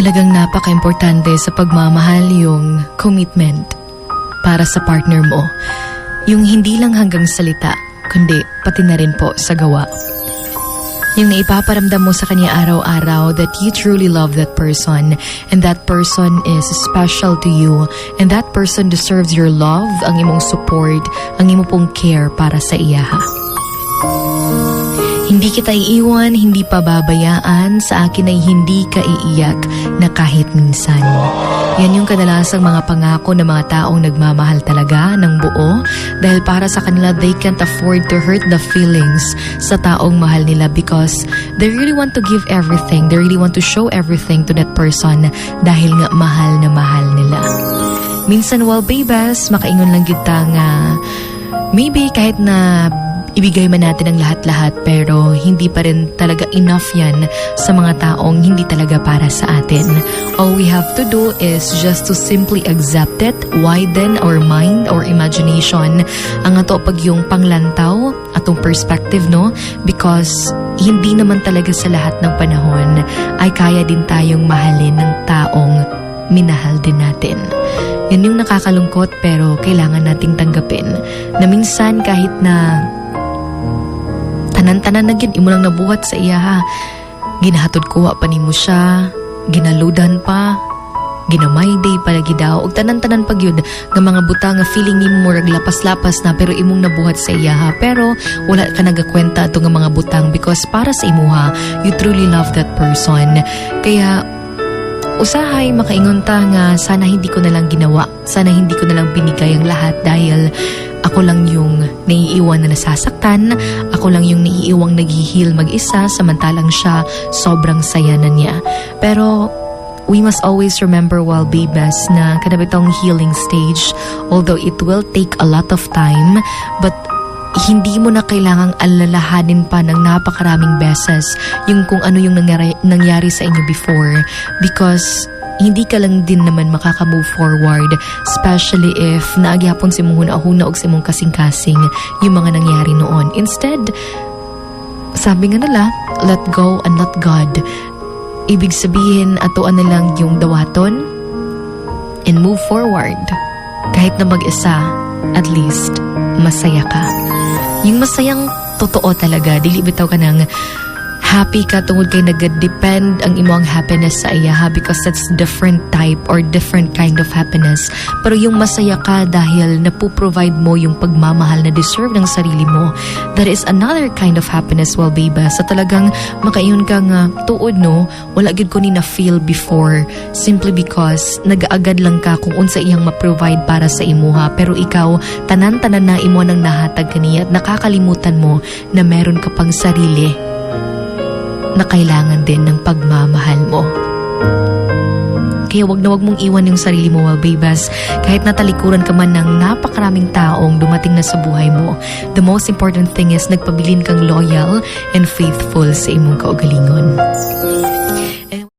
Talagang napaka-importante sa pagmamahal yung commitment para sa partner mo. Yung hindi lang hanggang salita, kundi pati na rin po sa gawa. Yung naipaparamdam mo sa kanya araw-araw that you truly love that person and that person is special to you and that person deserves your love, ang imong support, ang imo pong care para sa iya ha. Hindi kita iiwan, hindi pababayaan, sa akin ay hindi ka iiyak na kahit minsan. Yan yung kadalasang mga pangako ng mga taong nagmamahal talaga ng buo dahil para sa kanila they can't afford to hurt the feelings sa taong mahal nila because they really want to give everything, they really want to show everything to that person dahil nga mahal na mahal nila. Minsan, well, babes, makaingon lang kita nga maybe kahit na ibigay man natin ang lahat-lahat pero hindi pa rin talaga enough yan sa mga taong hindi talaga para sa atin. All we have to do is just to simply accept it, widen our mind or imagination ang ato pag yung panglantaw atong perspective no because hindi naman talaga sa lahat ng panahon ay kaya din tayong mahalin ng taong minahal din natin. Yan yung nakakalungkot pero kailangan nating tanggapin na minsan kahit na tanan-tanan na gyud imo lang nabuhat sa iya ha. Ginahatod kuha pa nimo siya, ginaludan pa, ginamay day palagi daw. Ug tanan-tanan pag yun nga mga buta nga feeling nimo murag lapas-lapas na pero imong nabuhat sa iya ha? Pero wala ka nagakwenta ato nga mga butang because para sa imuha you truly love that person. Kaya usahay makaingon ta nga sana hindi ko na lang ginawa. Sana hindi ko na lang binigay ang lahat dahil ako lang yung naiiwan na nasasaktan. Ako lang yung naiiwang naghihil mag-isa samantalang siya sobrang saya na niya. Pero we must always remember while babies na kanabitong healing stage although it will take a lot of time but hindi mo na kailangang alalahanin pa ng napakaraming beses yung kung ano yung nangyari, nangyari sa inyo before. Because hindi ka lang din naman makaka-move forward especially if naagyapon si mong huna-huna og si mong kasing-kasing yung mga nangyari noon. Instead, sabi nga nila, let go and let God. Ibig sabihin, atuan na lang yung dawaton and move forward. Kahit na mag-isa, at least, masaya ka. Yung masayang totoo talaga, dili bitaw ka ng happy ka tungod kay nag-depend ang imong happiness sa iya because that's different type or different kind of happiness. Pero yung masaya ka dahil napuprovide mo yung pagmamahal na deserve ng sarili mo, that is another kind of happiness well baby. Sa talagang makayon ka nga tuod no, wala gid ko ni na feel before simply because nagaagad lang ka kung unsa iyang ma-provide para sa imuha pero ikaw tanan-tanan na imo nang nahatag kaniya at nakakalimutan mo na meron ka pang sarili na kailangan din ng pagmamahal mo. Kaya wag na wag mong iwan yung sarili mo, well, babes. Kahit natalikuran ka man ng napakaraming taong dumating na sa buhay mo, the most important thing is nagpabilin kang loyal and faithful sa imong kaugalingon.